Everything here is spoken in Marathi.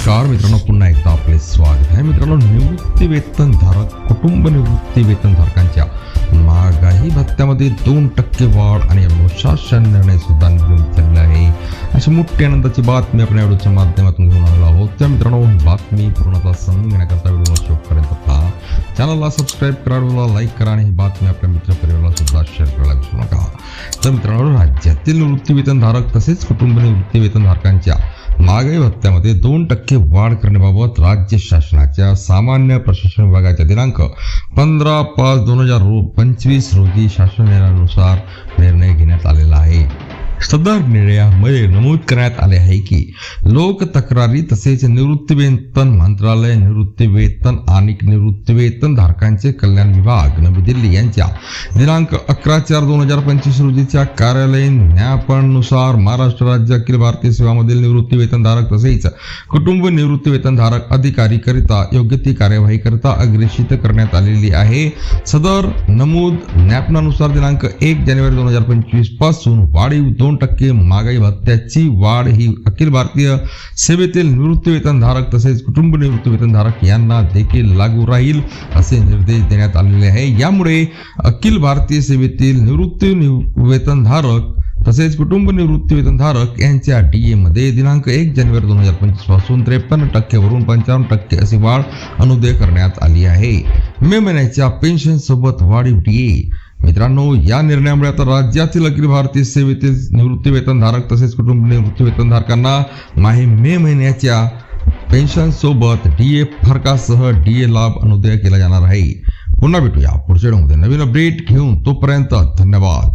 नमस्कार मित्रांनो पुन्हा एकदा आपले स्वागत आहे. मित्रांनो निवृत्ती धारक कुटुंब निवृत्ती वेतन धारकांच्या महागाई भत्त्यामध्ये दोन टक्के वाढ आणि अनुशासन निर्णय सुद्धा निघून चालला आहे. अशी मोठी आनंदाची बातमी आपण या व्हिडिओच्या माध्यमातून घेऊन आलो आहोत. त्या मित्रांनो ही बातमी पूर्णतः समजून घेण्याकरता व्हिडिओ शेवटपर्यंत पहा. चॅनलला सबस्क्राईब करा लाईक करा आणि ही बातमी आपल्या मित्रपरिवाराला सुद्धा शेअर करा. तर मित्रांनो राज्यातील निवृत्तीवेतनधारक तसेच कुटुंब निवृत्तीवेतनधारकांच्या महागाई भत्त्यामध्ये दोन टक्के वाढ करण्याबाबत राज्य शासनाच्या सामान्य प्रशासन विभागाच्या दिनांक पंधरा पाच दोन हजार रो पंचवीस रोजी शासन निर्णयानुसार निर्णय घेण्यात आलेला आहे. सदर निर्णयामध्ये नमूद करण्यात आले आहे की लोक तक्रारी तसेच निवृत्ती वेतन मंत्रालय निवृत्ती वेतन आणि निवृत्ती वेतन धारकांचे कल्याण विभाग नवी दिल्ली यांच्या दिनांक अकरा चार दोन हजार पंचवीस रोजीच्या कार्यालयीन ज्ञापनानुसार महाराष्ट्र राज्य अखिल भारतीय सेवामधील निवृत्तीवेतनधारक तसेच कुटुंब निवृत्ती अधिकारीकरिता अधिकारी करिता योग्य ती कार्यवाही करता अग्रेषित करण्यात आलेली आहे. सदर नमूद ज्ञापनानुसार दिनांक एक जानेवारी दोन हजार पंचवीसपासून वाढीव दोन टक्के महागाई भत्त्याची वाढ ही अखिल भारतीय सेवेतील निवृत्तीवेतनधारक तसेच कुटुंब निवृत्तीवेतनधारक यांना देखील लागू राहील असे निर्देश देण्यात आलेले आहे. यामुळे अखिल भारतीय सेवेतील निवृत्ती वेतनधारक तसेच कुटुंब निवृत्ती वेतनधारक यांच्या डी मध्ये दिनांक एक जानेवारी दोन हजार पंचवीसपासून त्रेपन्न टक्केवरून पंचावन्न टक्के अशी वाढ अनुदय करण्यात आली आहे. मे महिन्याच्या पेन्शन सोबत वाढीव डी मित्रांनो या निर्णयामुळे आता राज्यातील अखिल भारतीय सेवेतील निवृत्ती वेतनधारक तसेच कुटुंब निवृत्ती वेतनधारकांना माहे मे महिन्याच्या पेन्शन सोबत डी ए फरकासह डी ए लाभ अनुदय केला जाणार आहे. पुन्हा भेटूया पुढच्या व्हिडिओमध्ये नवीन अपडेट घेऊन तोपर्यंत धन्यवाद.